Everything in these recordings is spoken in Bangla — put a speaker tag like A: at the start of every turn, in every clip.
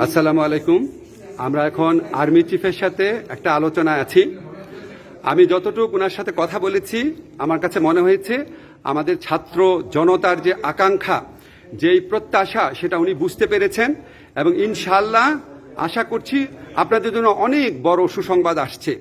A: আসসালামু আলাইকুম। আমরা এখন আর্মি চিফের সাথে একটা আলোচনায় আছি। আমি যতটুকু ওনার সাথে কথা বলেছি, আমার কাছে মনে হয়েছে আমাদের ছাত্র জনতার যে আকাঙ্ক্ষা, যেই প্রত্যাশা, সেটা উনি বুঝতে পেরেছেন এবং ইনশাল্লাহ আশা করছি আপনাদের জন্য অনেক বড় সুসংবাদ আসছে।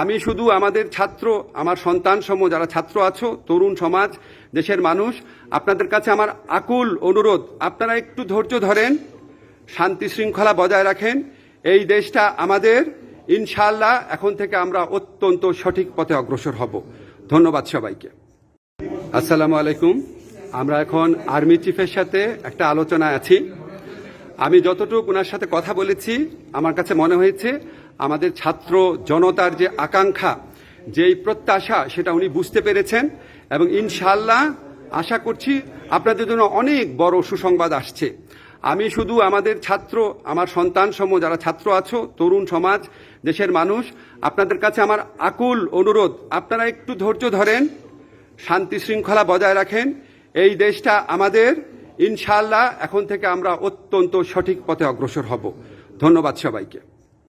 A: আমি শুধু আমাদের ছাত্র, আমার সন্তান সম যারা ছাত্র আছো, তরুণ সমাজ, দেশের মানুষ, আপনাদের কাছে আমার আকুল অনুরোধ, আপনারা একটু ধৈর্য ধরেন। শান্তি শৃঙ্খলা বজায় রাখেন। এই দেশটা আমাদের। ইনশাল্লাহ এখন থেকে আমরা অত্যন্ত সঠিক পথে অগ্রসর হব। ধন্যবাদ সবাইকে। আসসালামু আলাইকুম। আমরা এখন আর্মি চিফের সাথে একটা আলোচনায় আছি। আমি যতটুকু ওনার সাথে কথা বলেছি, আমার কাছে মনে হয়েছে আমাদের ছাত্র জনতার যে আকাঙ্ক্ষা, যেই প্রত্যাশা, সেটা উনি বুঝতে পেরেছেন এবং ইনশাল্লাহ আশা করছি আপনাদের জন্য অনেক বড় সুসংবাদ আসছে। আমি শুধু আমাদের ছাত্র, আমার সন্তান সম, যারা ছাত্র আছো, তরুণ সমাজ, দেশের মানুষ, আপনাদের কাছে আমার আকুল অনুরোধ। আপনারা একটু ধৈর্য ধরেন, শান্তি শৃঙ্খলা বজায় রাখেন। এই দেশটা আমাদের ইনশাল্লাহ এখন থেকে আমরা অত্যন্ত সঠিক পথে অগ্রসর হব। ধন্যবাদ সবাইকে।